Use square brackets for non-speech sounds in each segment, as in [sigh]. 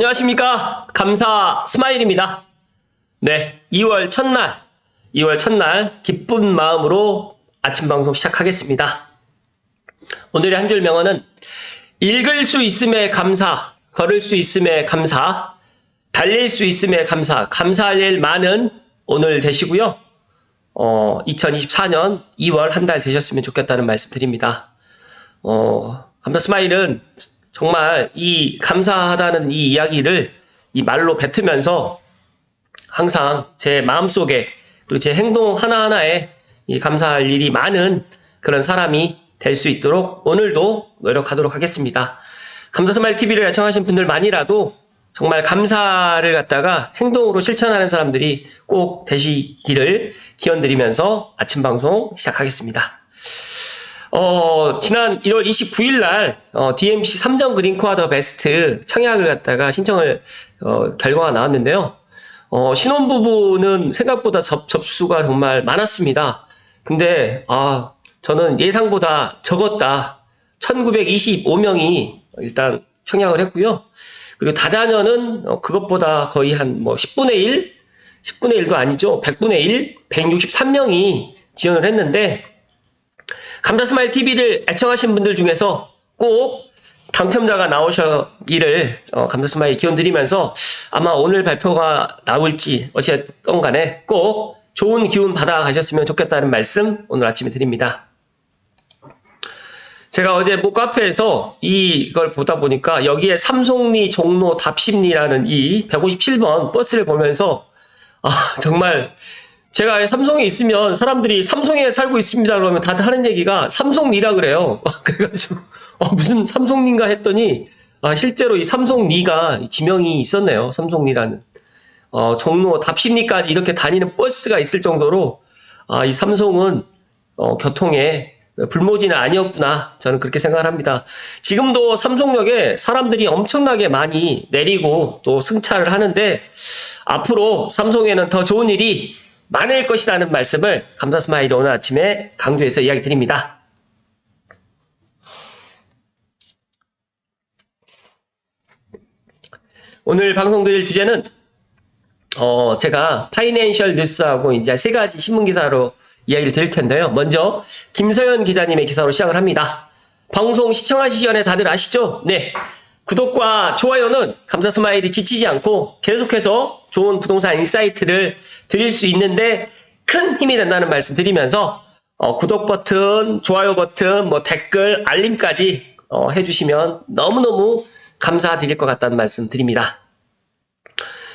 안녕하십니까. 감사 스마일입니다. 네, 2월 첫날, 2월 첫날 기쁜 마음으로 아침 방송 시작하겠습니다. 오늘의 한 줄 명언은 읽을 수 있음에 감사, 걸을 수 있음에 감사, 달릴 수 있음에 감사, 감사할 일 많은 오늘 되시고요. 어, 2024년 2월 한 달 되셨으면 좋겠다는 말씀 드립니다. 어, 감사 스마일은 정말 이 감사하다는 이 이야기를 이 말로 뱉으면서 항상 제 마음속에 그리고 제 행동 하나하나에 이 감사할 일이 많은 그런 사람이 될 수 있도록 오늘도 노력하도록 하겠습니다. 감사스마일 TV를 애청하신 분들만이라도 정말 감사를 갖다가 행동으로 실천하는 사람들이 꼭 되시기를 기원드리면서 아침 방송 시작하겠습니다. 어, 지난 1월 29일 날, 어, DMC 3점 그린코어 더 베스트 청약을 갖다가 신청을, 어, 결과가 나왔는데요. 어, 신혼부부는 생각보다 접, 접수가 정말 많았습니다. 근데, 아, 저는 예상보다 적었다. 1925명이 일단 청약을 했고요. 그리고 다자녀는 어, 그것보다 거의 한 뭐 10분의 1? 10분의 1도 아니죠. 100분의 1? 163명이 지원을 했는데, 감자스마일 TV를 애청하신 분들 중에서 꼭 당첨자가 나오시기를 어, 감자스마일 기원 드리면서 아마 오늘 발표가 나올지 어찌됐건 간에 꼭 좋은 기운 받아 가셨으면 좋겠다는 말씀 오늘 아침에 드립니다. 제가 어제 모 카페에서 이걸 보다 보니까 여기에 삼송리 종로 답심리라는 이 157번 버스를 보면서 아 정말 제가 삼성에 있으면 사람들이 삼성에 살고 있습니다 그러면 다들 하는 얘기가 삼성리라 그래요. [laughs] 그래가지고 어, 무슨 삼성리인가 했더니 아, 실제로 이 삼성리가 지명이 있었네요. 삼성리라는 어, 종로 답심리까지 이렇게 다니는 버스가 있을 정도로 아, 이 삼성은 어, 교통에 불모지는 아니었구나 저는 그렇게 생각을 합니다. 지금도 삼성역에 사람들이 엄청나게 많이 내리고 또 승차를 하는데 앞으로 삼성에는 더 좋은 일이 많을 것이라는 말씀을 감사 스마일 오늘 아침에 강조해서 이야기 드립니다. 오늘 방송 드릴 주제는 어 제가 파이낸셜 뉴스하고 이제 세 가지 신문 기사로 이야기를 드릴 텐데요. 먼저 김서연 기자님의 기사로 시작을 합니다. 방송 시청하시기 전에 다들 아시죠? 네. 구독과 좋아요는 감사 스마일이 지치지 않고 계속해서 좋은 부동산 인사이트를 드릴 수 있는데 큰 힘이 된다는 말씀 드리면서 어, 구독 버튼, 좋아요 버튼, 뭐 댓글, 알림까지 어, 해주시면 너무너무 감사드릴 것 같다는 말씀 드립니다.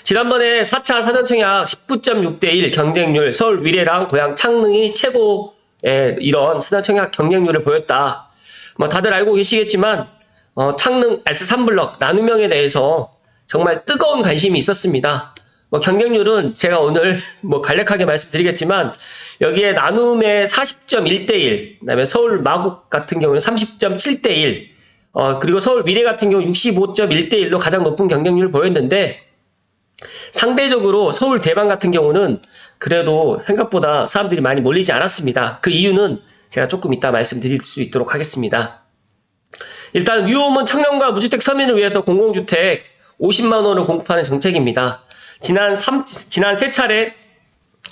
지난번에 4차 사전청약 19.6대1 경쟁률 서울 위례랑 고향 창릉이 최고의 이런 사전청약 경쟁률을 보였다. 뭐 다들 알고 계시겠지만 어, 창릉 S3 블럭 나눔형에 대해서 정말 뜨거운 관심이 있었습니다. 뭐 경쟁률은 제가 오늘 [laughs] 뭐 간략하게 말씀드리겠지만 여기에 나눔의 40.1대1, 그다음에 서울 마곡 같은 경우는 30.7대1, 어, 그리고 서울 미래 같은 경우 65.1대1로 가장 높은 경쟁률을 보였는데 상대적으로 서울 대방 같은 경우는 그래도 생각보다 사람들이 많이 몰리지 않았습니다. 그 이유는 제가 조금 이따 말씀드릴 수 있도록 하겠습니다. 일단 유홈은 청년과 무주택 서민을 위해서 공공주택 50만 원을 공급하는 정책입니다. 지난 3, 지난 세 차례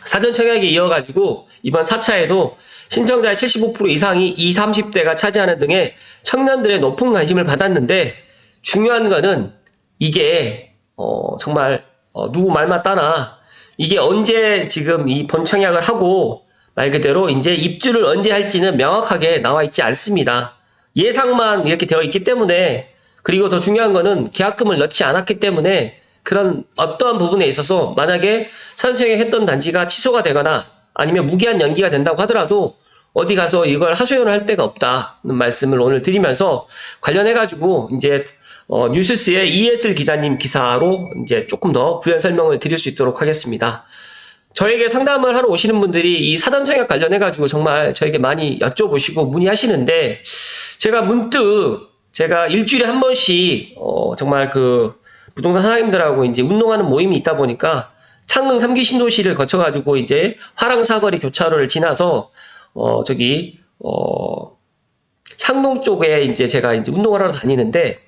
사전 청약에 이어가지고 이번 4차에도 신청자의 75% 이상이 20, 30대가 차지하는 등의 청년들의 높은 관심을 받았는데 중요한 거는 이게 어, 정말 어, 누구 말 맞다나 이게 언제 지금 이 본청약을 하고 말 그대로 이제 입주를 언제 할지는 명확하게 나와 있지 않습니다. 예상만 이렇게 되어 있기 때문에 그리고 더 중요한 거는 계약금을 넣지 않았기 때문에 그런 어떠한 부분에 있어서 만약에 사전청약 했던 단지가 취소가 되거나 아니면 무기한 연기가 된다고 하더라도 어디 가서 이걸 하소연을 할 데가 없다는 말씀을 오늘 드리면서 관련해 가지고 이제 어, 뉴스스의 이예슬 기자님 기사로 이제 조금 더 부연 설명을 드릴 수 있도록 하겠습니다. 저에게 상담을 하러 오시는 분들이 이 사전 청약 관련해 가지고 정말 저에게 많이 여쭤보시고 문의하시는데 제가 문득 제가 일주일에 한 번씩 어, 정말 그 부동산 사장님들하고 이제 운동하는 모임이 있다 보니까 창릉 3기 신도시를 거쳐 가지고 이제 화랑 사거리 교차로를 지나서 어 저기 어 향농 쪽에 이제 제가 이제 운동을 하러 다니는데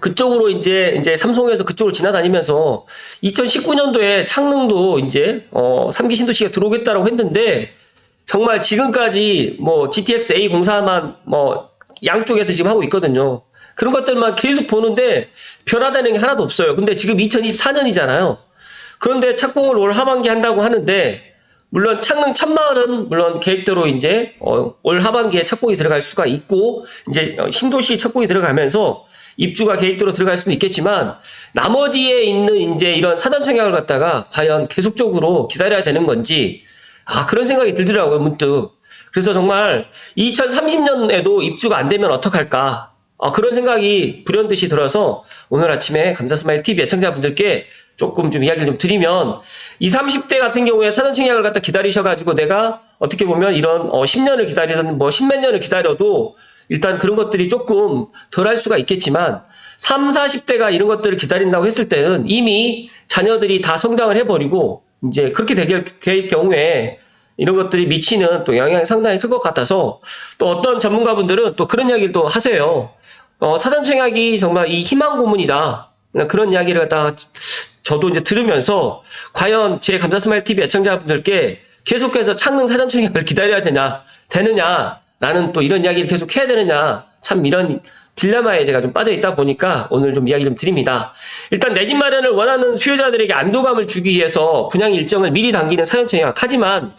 그쪽으로 이제 이제 삼성에서 그쪽으로 지나다니면서 2019년도에 창릉도 이제 어 3기 신도시가 들어오겠다라고 했는데 정말 지금까지 뭐 GTX A 공사만 뭐 양쪽에서 지금 하고 있거든요. 그런 것들만 계속 보는데 변화되는 게 하나도 없어요. 근데 지금 2024년이잖아요. 그런데 착공을 올 하반기 한다고 하는데 물론 창릉 천마을은 물론 계획대로 이제 어, 올 하반기에 착공이 들어갈 수가 있고 이제 어, 신도시 착공이 들어가면서 입주가 계획대로 들어갈 수는 있겠지만 나머지에 있는 이제 이런 사전 청약을 갖다가 과연 계속적으로 기다려야 되는 건지 아 그런 생각이 들더라고요 문득. 그래서 정말 2030년에도 입주가 안 되면 어떡할까? 아, 그런 생각이 불현듯이 들어서 오늘 아침에 감사스마일 TV 애청자분들께 조금 좀 이야기를 좀 드리면 20, 30대 같은 경우에 사전 청약을 갖다 기다리셔가지고 내가 어떻게 보면 이런 어, 10년을 기다리든 뭐 10몇 년을 기다려도 일단 그런 것들이 조금 덜 할 수가 있겠지만 3, 40대가 이런 것들을 기다린다고 했을 때는 이미 자녀들이 다 성장을 해버리고 이제 그렇게 될, 될 경우에 이런 것들이 미치는 또 영향이 상당히 클 것 같아서 또 어떤 전문가분들은 또 그런 이야기를 또 하세요. 어, 사전청약이 정말 이 희망 고문이다. 그런 이야기를 갖다가 저도 이제 들으면서 과연 제 감사스마일 TV 애청자분들께 계속해서 창릉 사전청약을 기다려야 되냐, 되느냐, 나는 또 이런 이야기를 계속 해야 되느냐, 참 이런 딜레마에 제가 좀 빠져 있다 보니까 오늘 좀 이야기 좀 드립니다. 일단 내 집 마련을 원하는 수요자들에게 안도감을 주기 위해서 분양 일정을 미리 당기는 사전 청약. 하지만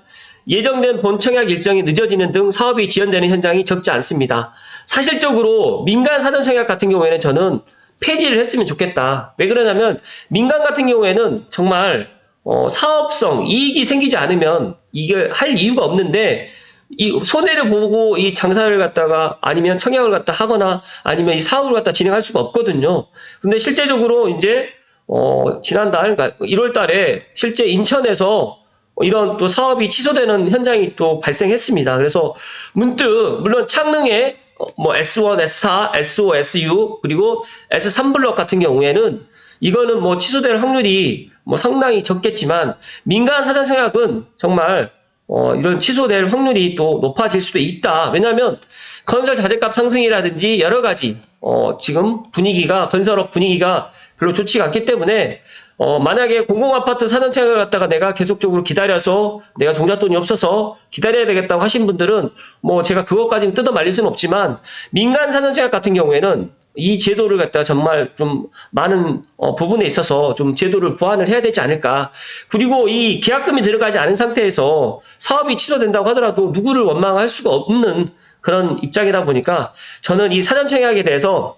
예정된 본 청약 일정이 늦어지는 등 사업이 지연되는 현장이 적지 않습니다. 사실적으로 민간 사전 청약 같은 경우에는 저는 폐지를 했으면 좋겠다. 왜 그러냐면 민간 같은 경우에는 정말 어, 사업성 이익이 생기지 않으면 이게 할 이유가 없는데 이 손해를 보고 이 장사를 갖다가 아니면 청약을 갖다 하거나 아니면 이 사업을 갖다 진행할 수가 없거든요. 근데 실제적으로 이제 어, 지난달 그러니까 1월 달에 실제 인천에서 이런 또 사업이 취소되는 현장이 또 발생했습니다. 그래서 문득 물론 창릉에 어, 뭐 S1, S4, S5, SU 그리고 S3 블럭 같은 경우에는 이거는 뭐 취소될 확률이 뭐 상당히 적겠지만 민간 사전 청약은 정말 어 이런 취소될 확률이 또 높아질 수도 있다. 왜냐하면 건설 자재값 상승이라든지 여러 가지 어 지금 분위기가 건설업 분위기가 별로 좋지가 않기 때문에 어, 만약에 공공아파트 사전청약을 갖다가 내가 계속적으로 기다려서 내가 종잣돈이 없어서 기다려야 되겠다고 하신 분들은 뭐 제가 그것까지는 뜯어 말릴 수는 없지만 민간 사전청약 같은 경우에는 이 제도를 갖다가 정말 좀 많은 어, 부분에 있어서 좀 제도를 보완을 해야 되지 않을까. 그리고 이 계약금이 들어가지 않은 상태에서 사업이 취소된다고 하더라도 누구를 원망할 수가 없는 그런 입장이다 보니까 저는 이 사전 청약에 대해서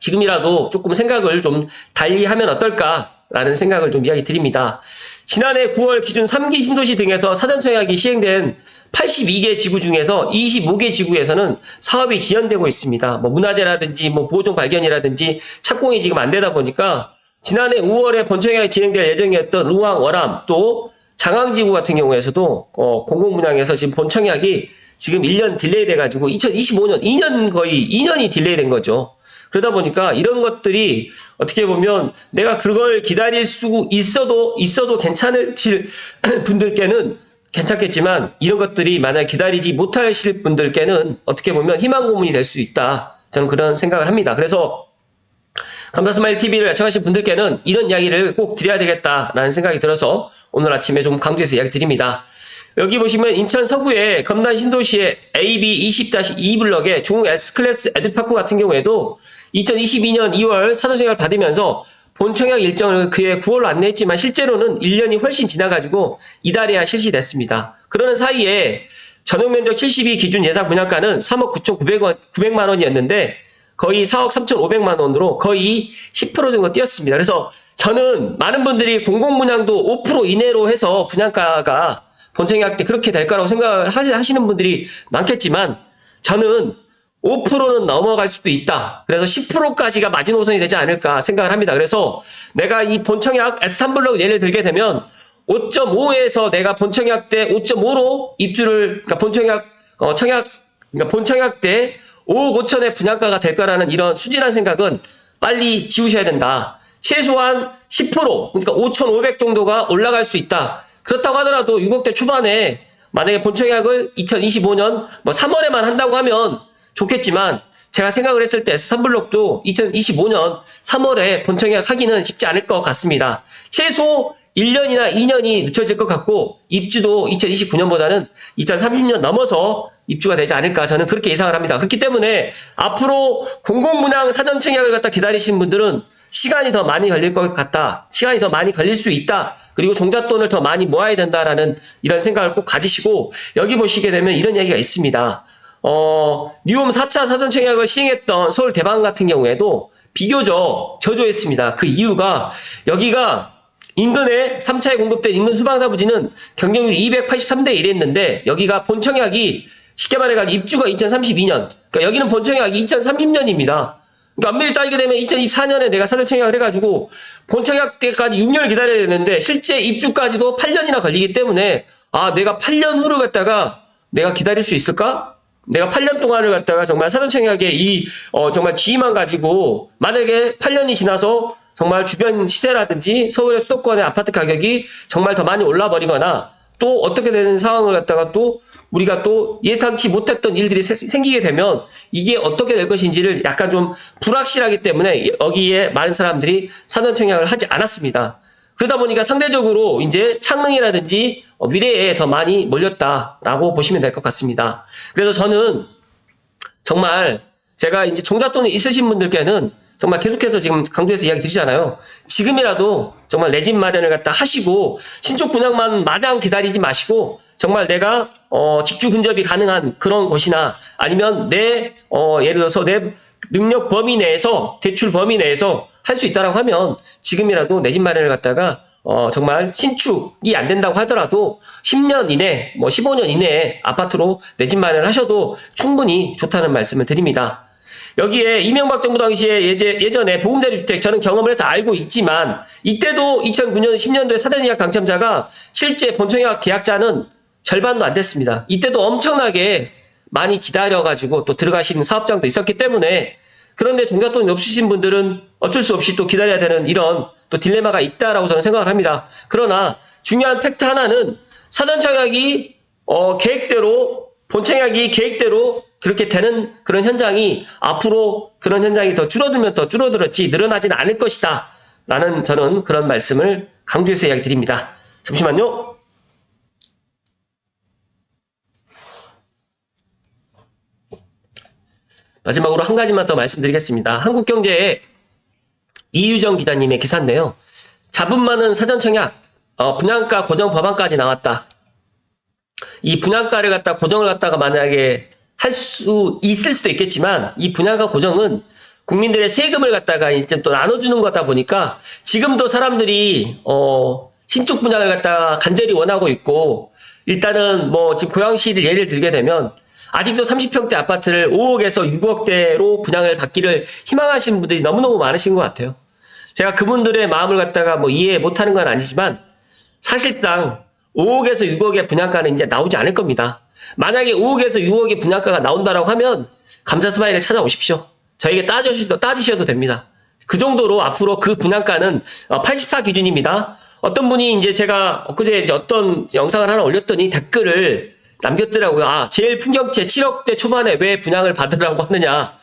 지금이라도 조금 생각을 좀 달리 하면 어떨까 라는 생각을 좀 이야기 드립니다. 지난해 9월 기준 3기 신도시 등에서 사전 청약이 시행된 82개 지구 중에서 25개 지구에서는 사업이 지연되고 있습니다. 뭐 문화재라든지 뭐 보호종 발견이라든지 착공이 지금 안 되다 보니까 지난해 5월에 본청약이 진행될 예정이었던 루왕, 월암 또 장항지구 같은 경우에서도 어, 공공분양에서 지금 본청약이 지금 1년 딜레이 돼가지고 2025년 2년 거의 2년이 딜레이 된 거죠. 그러다 보니까 이런 것들이 어떻게 보면 내가 그걸 기다릴 수 있어도 있어도 괜찮을 [clears throat] 분들께는 괜찮겠지만 이런 것들이 만약 기다리지 못하실 분들께는 어떻게 보면 희망 고문이 될 수 있다. 저는 그런 생각을 합니다. 그래서 감사스마일 TV를 애청하신 분들께는 이런 이야기를 꼭 드려야 되겠다라는 생각이 들어서 오늘 아침에 좀 강조해서 이야기 드립니다. 여기 보시면 인천 서구의 검단 신도시의 AB 20-2 블럭의 중 S클래스 에드파크 같은 경우에도 2022년 2월 사도생활 받으면서 본 청약 일정을 그해 9월로 안내했지만 실제로는 1년이 훨씬 지나가지고 이달에야 실시됐습니다. 그러는 사이에 전용 면적 72 기준 예상 분양가는 3억 9,900원, 900만 원이었는데 거의 4억 3,500만 원으로 거의 10% 정도 뛰었습니다. 그래서 저는 많은 분들이 공공분양도 5% 이내로 해서 분양가가 본청약 때 그렇게 될 거라고 생각을 하시는 분들이 많겠지만 저는 5%는 넘어갈 수도 있다. 그래서 10%까지가 마지노선이 되지 않을까 생각을 합니다. 그래서 내가 이 본청약 S3블록 예를 들게 되면 5.5에서 내가 본청약 때 5.5로 입주를, 그러니까 본청약, 어, 청약, 그러니까 본청약 때 5억 5천의 분양가가 될 거라는 이런 수진한 생각은 빨리 지우셔야 된다. 최소한 10% 그러니까 5,500 정도가 올라갈 수 있다. 그렇다고 하더라도 6억대 초반에 만약에 본청약을 2025년 뭐 3월에만 한다고 하면 좋겠지만 제가 생각을 했을 때 선블록도 2025년 3월에 본청약 하기는 쉽지 않을 것 같습니다. 최소 1년이나 2년이 늦춰질 것 같고 입주도 2029년보다는 2030년 넘어서 입주가 되지 않을까 저는 그렇게 예상을 합니다. 그렇기 때문에 앞으로 공공분양 사전 청약을 갖다 기다리시는 분들은 시간이 더 많이 걸릴 것 같다. 시간이 더 많이 걸릴 수 있다. 그리고 종잣돈을 더 많이 모아야 된다라는 이런 생각을 꼭 가지시고 여기 보시게 되면 이런 이야기가 있습니다. 어, 뉴홈 4차 사전 청약을 시행했던 서울 대방 같은 경우에도 비교적 저조했습니다. 그 이유가 여기가 인근에 3차에 공급된 인근 수방사 부지는 경쟁률이 283대 1이었는데 여기가 본청약이 쉽게 말해가지고 입주가 2032년 그러니까 여기는 본청약이 2030년입니다. 그러니까 엄밀히 따지게 되면 2024년에 내가 사전 청약을 해가지고 본청약 때까지 6년을 기다려야 되는데 실제 입주까지도 8년이나 걸리기 때문에 아 내가 8년 후를 갖다가 내가 기다릴 수 있을까? 내가 8년 동안을 갖다가 정말 사전청약에 이, 어, 정말 지위만 가지고, 만약에 8년이 지나서 정말 주변 시세라든지 서울의 수도권의 아파트 가격이 정말 더 많이 올라 버리거나 또 어떻게 되는 상황을 갖다가 또 우리가 또 예상치 못했던 일들이 세- 생기게 되면 이게 어떻게 될 것인지를 약간 좀 불확실하기 때문에 여기에 많은 사람들이 사전 청약을 하지 않았습니다. 그러다 보니까 상대적으로 이제 창능이라든지 어, 미래에 더 많이 몰렸다라고 보시면 될 것 같습니다. 그래서 저는 정말 제가 이제 종잣돈이 있으신 분들께는 정말 계속해서 지금 강조해서 이야기 드리잖아요. 지금이라도 정말 내 집 마련을 갖다 하시고 신축 분양만 마냥 기다리지 마시고 정말 내가 어, 직주 근접이 가능한 그런 곳이나 아니면 내 어, 예를 들어서 내 능력 범위 내에서 대출 범위 내에서 할 수 있다라고 하면 지금이라도 내 집 마련을 갖다가 어, 정말 신축이 안 된다고 하더라도 10년 이내, 뭐 15년 이내에 아파트로 내 집 마련을 하셔도 충분히 좋다는 말씀을 드립니다. 여기에 이명박 정부 당시에 예제, 예전에 보금자리 주택 저는 경험을 해서 알고 있지만 이때도 2009년, 10년도에 사전예약 당첨자가 실제 본청약 계약자는 절반도 안 됐습니다. 이때도 엄청나게 많이 기다려가지고 또 들어가시는 사업장도 있었기 때문에 그런데 종잣돈이 없으신 분들은 어쩔 수 없이 또 기다려야 되는 이런 또 딜레마가 있다라고 저는 생각을 합니다. 그러나 중요한 팩트 하나는 사전 청약이 어, 계획대로 본청약이 계획대로 그렇게 되는 그런 현장이 앞으로 그런 현장이 더 줄어들면 더 줄어들었지 늘어나지는 않을 것이다. 라는 저는 그런 말씀을 강조해서 이야기 드립니다. 잠시만요. 마지막으로 한 가지만 더 말씀드리겠습니다. 한국경제의 이유정 기자님의 기사인데요. 잡음 많은 사전청약, 어, 분양가 고정 법안까지 나왔다. 이 분양가를 갖다 고정을 갖다가 만약에 할 수 있을 수도 있겠지만 이 분양가 고정은 국민들의 세금을 갖다가 이제 또 나눠주는 거다 보니까 지금도 사람들이 어 신축 분양을 갖다가 간절히 원하고 있고 일단은 뭐 지금 고양시를 예를 들게 되면 아직도 30평대 아파트를 5억에서 6억대로 분양을 받기를 희망하시는 분들이 너무너무 많으신 것 같아요. 제가 그분들의 마음을 갖다가 뭐 이해 못하는 건 아니지만 사실상 5억에서 6억의 분양가는 이제 나오지 않을 겁니다. 만약에 5억에서 6억의 분양가가 나온다라고 하면 감자 스마일을 찾아오십시오. 저에게 따지셔도, 따지셔도 됩니다. 그 정도로 앞으로 그 분양가는 84 기준입니다. 어떤 분이 이제 제가 엊그제 이제 어떤 영상을 하나 올렸더니 댓글을 남겼더라고요. 아, 제일 풍경채 7억대 초반에 왜 분양을 받으라고 하느냐.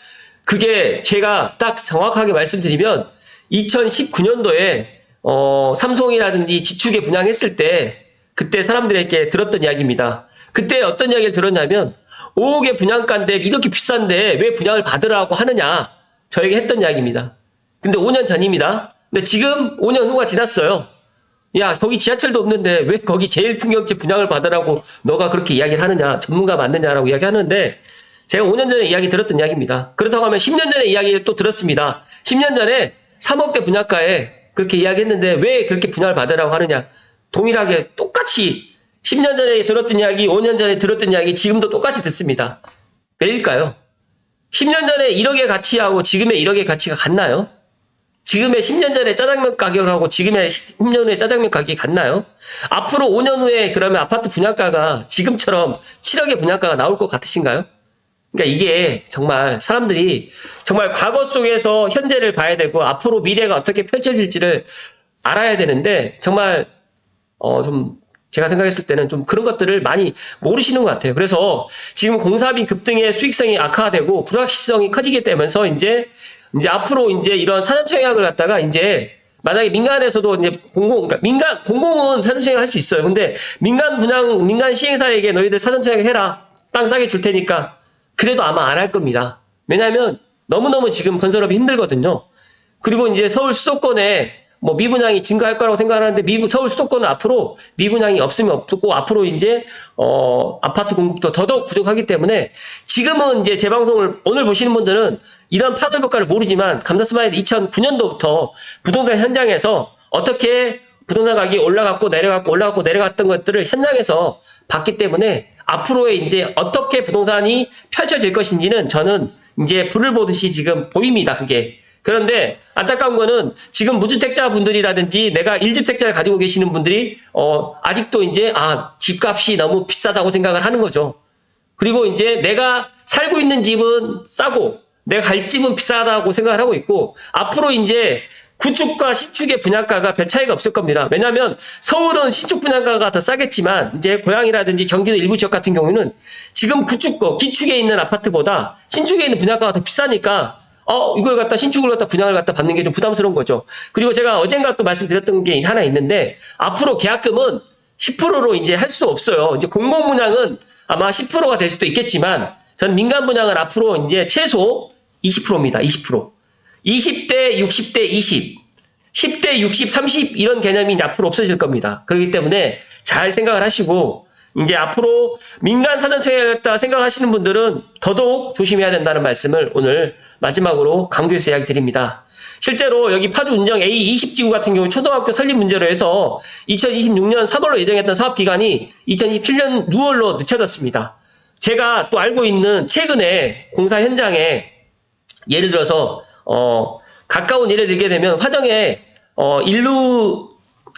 그게 제가 딱 정확하게 말씀드리면 2019년도에 어, 삼성이라든지 지축에 분양했을 때 그때 사람들에게 들었던 이야기입니다. 그때 어떤 이야기를 들었냐면 5억의 분양가인데 이렇게 비싼데 왜 분양을 받으라고 하느냐 저에게 했던 이야기입니다. 근데 5년 전입니다. 근데 지금 5년 후가 지났어요. 야 거기 지하철도 없는데 왜 거기 제일 풍경채 분양을 받으라고 너가 그렇게 이야기를 하느냐 전문가 맞느냐라고 이야기하는데 제가 5년 전에 이야기 들었던 이야기입니다. 그렇다고 하면 10년 전에 이야기를 또 들었습니다. 10년 전에 3억대 분양가에 그렇게 이야기했는데 왜 그렇게 분양을 받으라고 하느냐 동일하게 똑같이 10년 전에 들었던 이야기, 5년 전에 들었던 이야기 지금도 똑같이 듣습니다. 왜일까요? 10년 전에 1억의 가치하고 지금의 1억의 가치가 같나요? 지금의 10년 전에 짜장면 가격하고 지금의 10년 후에 짜장면 가격이 같나요? 앞으로 5년 후에 그러면 아파트 분양가가 지금처럼 7억의 분양가가 나올 것 같으신가요? 그러니까 이게 정말 사람들이 정말 과거 속에서 현재를 봐야 되고 앞으로 미래가 어떻게 펼쳐질지를 알아야 되는데 정말 어 좀 제가 생각했을 때는 좀 그런 것들을 많이 모르시는 것 같아요. 그래서 지금 공사비 급등의 수익성이 악화되고 불확실성이 커지게 되면서 이제 이제 앞으로 이제 이런 사전청약을 갖다가 이제 만약에 민간에서도 이제 공공, 그러니까 민간, 공공은 사전청약 할 수 있어요. 근데 민간 분양, 민간 시행사에게 너희들 사전청약 해라. 땅 싸게 줄 테니까. 그래도 아마 안 할 겁니다. 왜냐면 너무너무 지금 건설업이 힘들거든요. 그리고 이제 서울 수도권에 뭐 미분양이 증가할 거라고 생각하는데 미분 서울 수도권은 앞으로 미분양이 없으면 없고 앞으로 이제 어 아파트 공급도 더더욱 부족하기 때문에 지금은 이제 제 방송을 오늘 보시는 분들은 이런 파급 효과를 모르지만 감사스마일 2009년도부터 부동산 현장에서 어떻게 부동산 가격이 올라갔고 내려갔고 올라갔고 내려갔던 것들을 현장에서 봤기 때문에 앞으로의 이제 어떻게 부동산이 펼쳐질 것인지는 저는 이제 불을 보듯이 지금 보입니다. 그게. 그런데 안타까운 거는 지금 무주택자 분들이라든지 내가 1주택자를 가지고 계시는 분들이 어 아직도 이제 아 집값이 너무 비싸다고 생각을 하는 거죠. 그리고 이제 내가 살고 있는 집은 싸고 내가 갈 집은 비싸다고 생각을 하고 있고 앞으로 이제 구축과 신축의 분양가가 별 차이가 없을 겁니다. 왜냐하면 서울은 신축 분양가가 더 싸겠지만 이제 고양이라든지 경기도 일부 지역 같은 경우는 지금 구축거 기축에 있는 아파트보다 신축에 있는 분양가가 더 비싸니까 어 이걸 갖다 신축을 갖다 분양을 갖다 받는 게 좀 부담스러운 거죠. 그리고 제가 어젠가 또 말씀드렸던 게 하나 있는데 앞으로 계약금은 10%로 이제 할 수 없어요. 이제 공공 분양은 아마 10%가 될 수도 있겠지만 전 민간 분양은 앞으로 이제 최소 20%입니다. 20%. 20대, 60대, 20, 10대, 60, 30 이런 개념이 앞으로 없어질 겁니다. 그렇기 때문에 잘 생각을 하시고 이제 앞으로 민간 사전청약했다 생각하시는 분들은 더더욱 조심해야 된다는 말씀을 오늘 마지막으로 강조해서 이야기 드립니다. 실제로 여기 파주 운정 A20지구 같은 경우 초등학교 설립 문제로 해서 2026년 3월로 예정했던 사업 기간이 2027년 6월로 늦춰졌습니다. 제가 또 알고 있는 최근에 공사 현장에 예를 들어서 어 가까운 예를 들게 되면 화정에 어 일루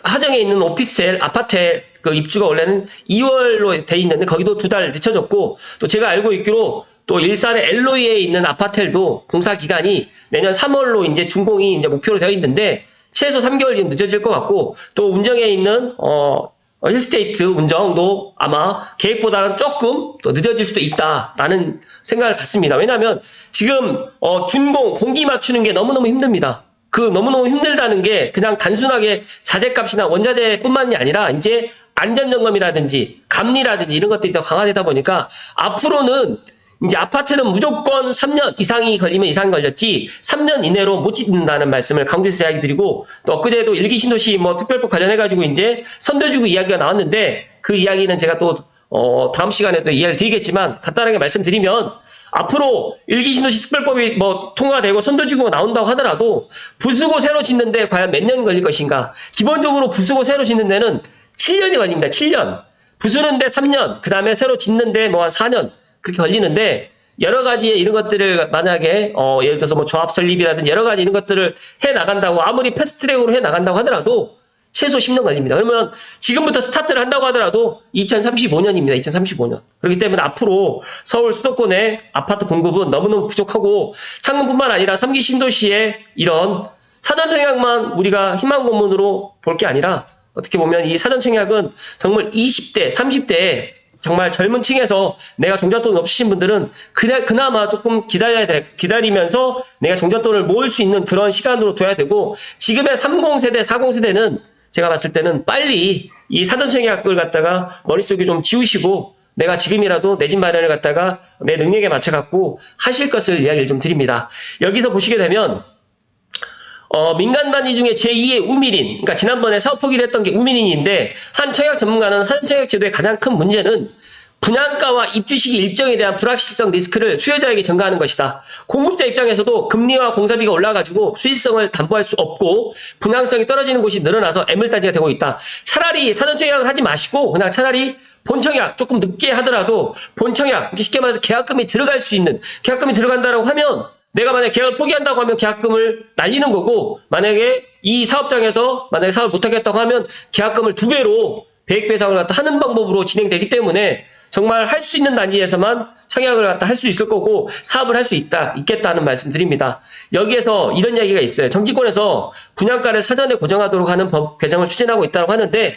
하정에 있는 오피스텔 아파트 그 입주가 원래는 2월로 돼 있는데 거기도 두 달 늦춰졌고 또 제가 알고 있기로 또 일산의 엘로이에 있는 아파트도 공사 기간이 내년 3월로 이제 준공이 이제 목표로 되어 있는데 최소 3개월 좀 늦어질 것 같고 또 운정에 있는 어 힐스테이트 운정도 아마 계획보다는 조금 더 늦어질 수도 있다라는 생각을 갖습니다. 왜냐하면 지금 어 준공 공기 맞추는 게 너무너무 힘듭니다. 그 너무너무 힘들다는 게 그냥 단순하게 자재값이나 원자재뿐만이 아니라 이제 안전점검이라든지 감리라든지 이런 것들이 더 강화되다 보니까 앞으로는 이제 아파트는 무조건 3년 이상이 걸리면 이상 걸렸지 3년 이내로 못 짓는다는 말씀을 강조해서 이야기 드리고 또 엊그제도 일기 신도시 뭐 특별법 관련해 가지고 이제 선도지구 이야기가 나왔는데 그 이야기는 제가 또 어, 다음 시간에 또 이야기를 드리겠지만 간단하게 말씀드리면 앞으로 일기 신도시 특별법이 뭐 통과되고 선도지구가 나온다고 하더라도 부수고 새로 짓는데 과연 몇 년 걸릴 것인가? 기본적으로 부수고 새로 짓는 데는 7년이 걸립니다. 7년. 부수는데 3년, 그 다음에 새로 짓는데 뭐 한 4년 그렇게 걸리는데 여러 가지 이런 것들을 만약에 어 예를 들어서 뭐 조합 설립이라든지 여러 가지 이런 것들을 해 나간다고 아무리 패스트트랙으로 해 나간다고 하더라도 최소 10년 걸립니다. 그러면 지금부터 스타트를 한다고 하더라도 2035년입니다. 2035년. 그렇기 때문에 앞으로 서울 수도권의 아파트 공급은 너무너무 부족하고 창문뿐만 아니라 3기 신도시의 이런 사전 청약만 우리가 희망 고문으로 볼 게 아니라 어떻게 보면 이 사전 청약은 정말 20대, 30대에 정말 젊은 층에서 내가 종잣돈 없으신 분들은 그나, 그나마 조금 기다려야 돼, 기다리면서 내가 종잣돈을 모을 수 있는 그런 시간으로 둬야 되고 지금의 30세대, 40세대는 제가 봤을 때는 빨리 이 사전청약을 갖다가 머릿속에 좀 지우시고 내가 지금이라도 내 집 마련을 갖다가 내 능력에 맞춰 갖고 하실 것을 이야기를 좀 드립니다. 여기서 보시게 되면 어, 민간 단위 중에 제2의 우민인, 그러니까 지난번에 사업 포기를 했던 게 우민인인데 한 청약 전문가는 사전 청약 제도의 가장 큰 문제는 분양가와 입주 시기 일정에 대한 불확실성 리스크를 수요자에게 전가하는 것이다. 공급자 입장에서도 금리와 공사비가 올라가지고 수익성을 담보할 수 없고 분양성이 떨어지는 곳이 늘어나서 애물단지가 되고 있다. 차라리 사전청약을 하지 마시고 그냥 차라리 본청약 조금 늦게 하더라도 본청약 쉽게 말해서 계약금이 들어갈 수 있는 계약금이 들어간다라고 하면 내가 만약에 계약을 포기한다고 하면 계약금을 날리는 거고 만약에 이 사업장에서 만약에 사업을 못하겠다고 하면 계약금을 두 배로 배액 배상을 갖다 하는 방법으로 진행되기 때문에 정말 할 수 있는 단지에서만 청약을 갖다 할 수 있을 거고 사업을 할 수 있다 있겠다는 말씀드립니다. 여기에서 이런 이야기가 있어요. 정치권에서 분양가를 사전에 고정하도록 하는 법 개정을 추진하고 있다고 하는데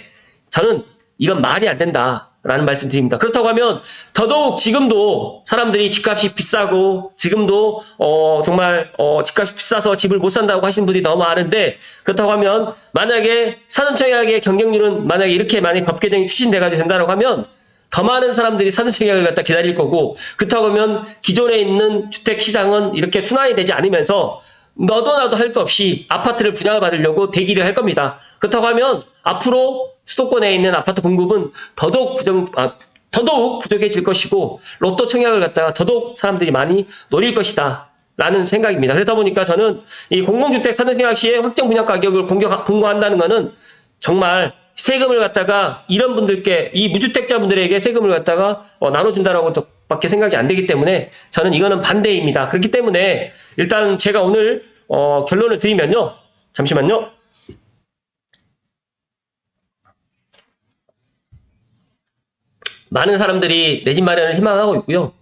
저는 이건 말이 안 된다 라는 말씀 드립니다. 그렇다고 하면 더더욱 지금도 사람들이 집값이 비싸고 지금도 어, 정말 어, 집값이 비싸서 집을 못 산다고 하시는 분들이 너무 많은데 그렇다고 하면 만약에 사전청약의 경쟁률은 만약에 이렇게 많이 법 개정이 추진돼가지고 된다고 하면 더 많은 사람들이 사전 청약을 갖다 기다릴 거고 그렇다고 하면 기존에 있는 주택 시장은 이렇게 순환이 되지 않으면서 너도 나도 할 것 없이 아파트를 분양을 받으려고 대기를 할 겁니다. 그렇다고 하면 앞으로 수도권에 있는 아파트 공급은 더더욱 부정, 아, 더더욱 부족해질 것이고 로또 청약을 갖다가 더더욱 사람들이 많이 노릴 것이다. 라는 생각입니다. 그러다 보니까 저는 이 공공주택 사전 청약 시에 확정 분양 가격을 공격, 공고한다는 것은 정말 세금을 갖다가 이런 분들께 이 무주택자분들에게 세금을 갖다가 어, 나눠준다라고 밖에 생각이 안 되기 때문에 저는 이거는 반대입니다. 그렇기 때문에 일단 제가 오늘 어, 결론을 드리면요. 잠시만요. 많은 사람들이 내 집 마련을 희망하고 있고요.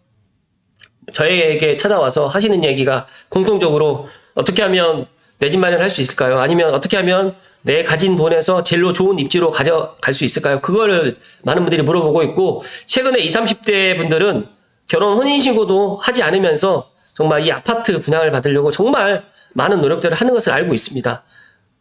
저에게 찾아와서 하시는 얘기가 공통적으로 어떻게 하면 내 집 마련을 할 수 있을까요? 아니면 어떻게 하면 내 가진 돈에서 제일로 좋은 입지로 가져갈 수 있을까요? 그거를 많은 분들이 물어보고 있고 최근에 20, 30대 분들은 결혼 혼인신고도 하지 않으면서 정말 이 아파트 분양을 받으려고 정말 많은 노력들을 하는 것을 알고 있습니다.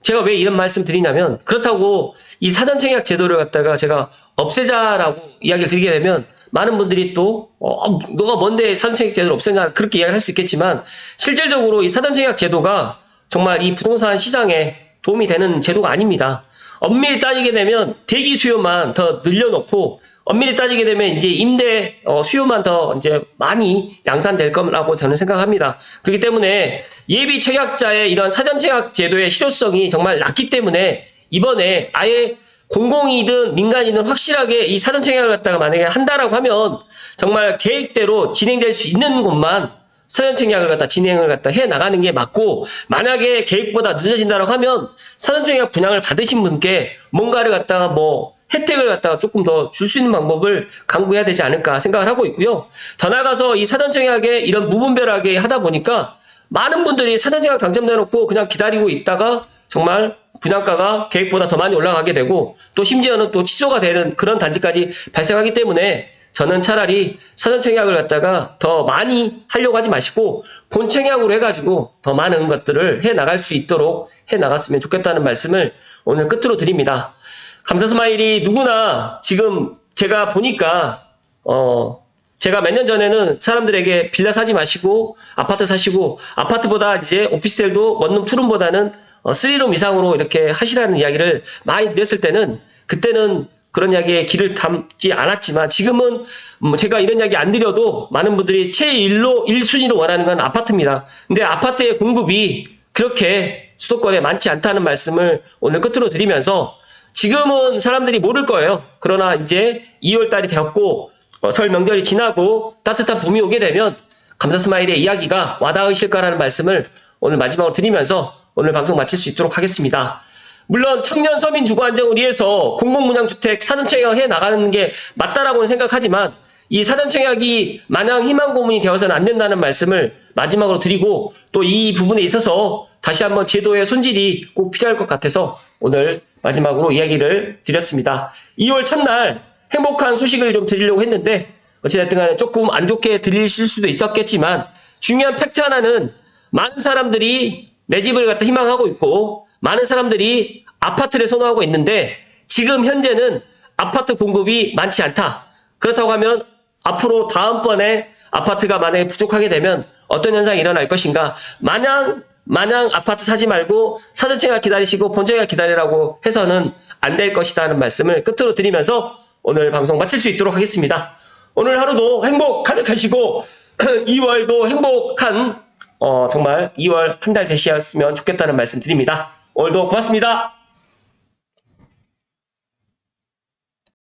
제가 왜 이런 말씀 드리냐면 그렇다고 이 사전 청약 제도를 갖다가 제가 없애자라고 이야기를 드리게 되면 많은 분들이 또 어, 너가 뭔데 사전 청약 제도를 없애냐 그렇게 이야기를 할 수 있겠지만 실질적으로 이 사전 청약 제도가 정말 이 부동산 시장에 도움이 되는 제도가 아닙니다. 엄밀히 따지게 되면 대기 수요만 더 늘려놓고 엄밀히 따지게 되면 이제 임대 어, 수요만 더 이제 많이 양산될 거라고 저는 생각합니다. 그렇기 때문에 예비 청약자의 이런 사전 청약 제도의 실효성이 정말 낮기 때문에 이번에 아예 공공이든 민간이든 확실하게 이 사전 청약을 갖다가 만약에 한다라고 하면 정말 계획대로 진행될 수 있는 곳만 사전 청약을 갖다 진행을 갖다 해 나가는 게 맞고 만약에 계획보다 늦어진다라고 하면 사전 청약 분양을 받으신 분께 뭔가를 갖다가 뭐 혜택을 갖다가 조금 더 줄 수 있는 방법을 강구해야 되지 않을까 생각을 하고 있고요. 더 나아가서 이 사전 청약에 이런 무분별하게 하다 보니까 많은 분들이 사전 청약 당첨돼 놓고 그냥 기다리고 있다가 정말 분양가가 계획보다 더 많이 올라가게 되고 또 심지어는 또 취소가 되는 그런 단지까지 발생하기 때문에 저는 차라리 사전 청약을 갖다가 더 많이 하려고 하지 마시고 본 청약으로 해가지고 더 많은 것들을 해 나갈 수 있도록 해 나갔으면 좋겠다는 말씀을 오늘 끝으로 드립니다. 감사 스마일이 누구나 지금 제가 보니까 어 제가 몇 년 전에는 사람들에게 빌라 사지 마시고 아파트 사시고 아파트보다 이제 오피스텔도 원룸 투룸보다는 어, 3룸 이상으로 이렇게 하시라는 이야기를 많이 드렸을 때는 그때는 그런 이야기에 길을 담지 않았지만 지금은 뭐 제가 이런 이야기 안 드려도 많은 분들이 최일로 1순위로 원하는 건 아파트입니다. 근데 아파트의 공급이 그렇게 수도권에 많지 않다는 말씀을 오늘 끝으로 드리면서 지금은 사람들이 모를 거예요. 그러나 이제 2월 달이 되었고 어, 설 명절이 지나고 따뜻한 봄이 오게 되면 감사 스마일의 이야기가 와닿으실 거라는 말씀을 오늘 마지막으로 드리면서 오늘 방송 마칠 수 있도록 하겠습니다. 물론 청년 서민 주거 안정을 위해서 공공분양주택 사전 청약 해 나가는 게 맞다라고는 생각하지만 이 사전 청약이 마냥 희망 고문이 되어서는 안 된다는 말씀을 마지막으로 드리고 또 이 부분에 있어서 다시 한번 제도의 손질이 꼭 필요할 것 같아서 오늘 마지막으로 이야기를 드렸습니다. 2월 첫날 행복한 소식을 좀 드리려고 했는데 어찌됐든 간에 조금 안 좋게 들리실 수도 있었겠지만 중요한 팩트 하나는 많은 사람들이 내 집을 갖다 희망하고 있고 많은 사람들이 아파트를 선호하고 있는데 지금 현재는 아파트 공급이 많지 않다. 그렇다고 하면 앞으로 다음번에 아파트가 만약에 부족하게 되면 어떤 현상이 일어날 것인가? 마냥 마냥 아파트 사지 말고 사전청약 기다리시고 본청약 기다리라고 해서는 안 될 것이다는 말씀을 끝으로 드리면서 오늘 방송 마칠 수 있도록 하겠습니다. 오늘 하루도 행복 가득하시고 [clears throat] 2월도 행복한 어, 정말 2월 한 달 되셨으면 좋겠다는 말씀 드립니다. 오늘도 고맙습니다.